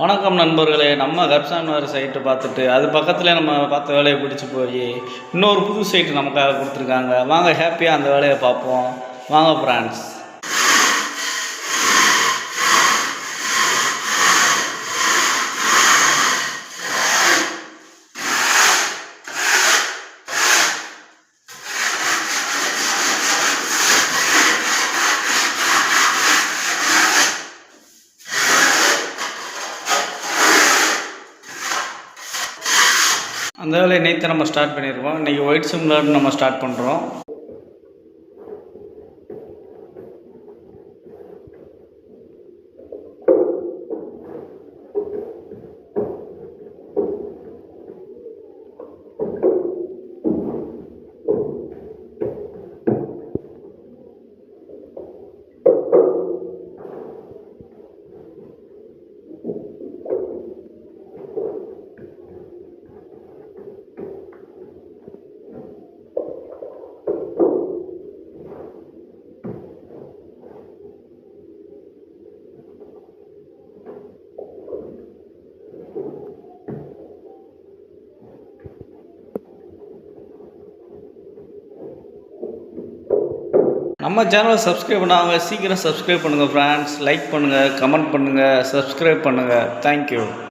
வணக்கம் நண்பர்களே. நம்ம கப்சான்வார் சைட்டை பார்த்துட்டு அது பக்கத்தில் நம்ம பார்த்த வேலையை பிடிச்சி போய் இன்னொரு புது சைட்டு நமக்காக கொடுத்துருக்காங்க. வாங்க ஹாப்பியாக அந்த வேலையை பார்ப்போம். வாங்க ஃப்ரான்ஸ் அந்த வேலையை நேற்று நம்ம ஸ்டார்ட் பண்ணியிருக்கோம் இன்றைக்கி ஒயிட் சிம்லர் நம்ம ஸ்டார்ட் பண்ணுறோம் நம்ம சேனலை சப்ஸ்கிரைப் பண்ணாங்க சீக்கிரம் சப்ஸ்கிரைப் பண்ணுங்கள் ஃப்ரெண்ட்ஸ் லைக் பண்ணுங்கள் கமெண்ட் பண்ணுங்கள் சப்ஸ்கிரைப் பண்ணுங்கள் தேங்க்யூ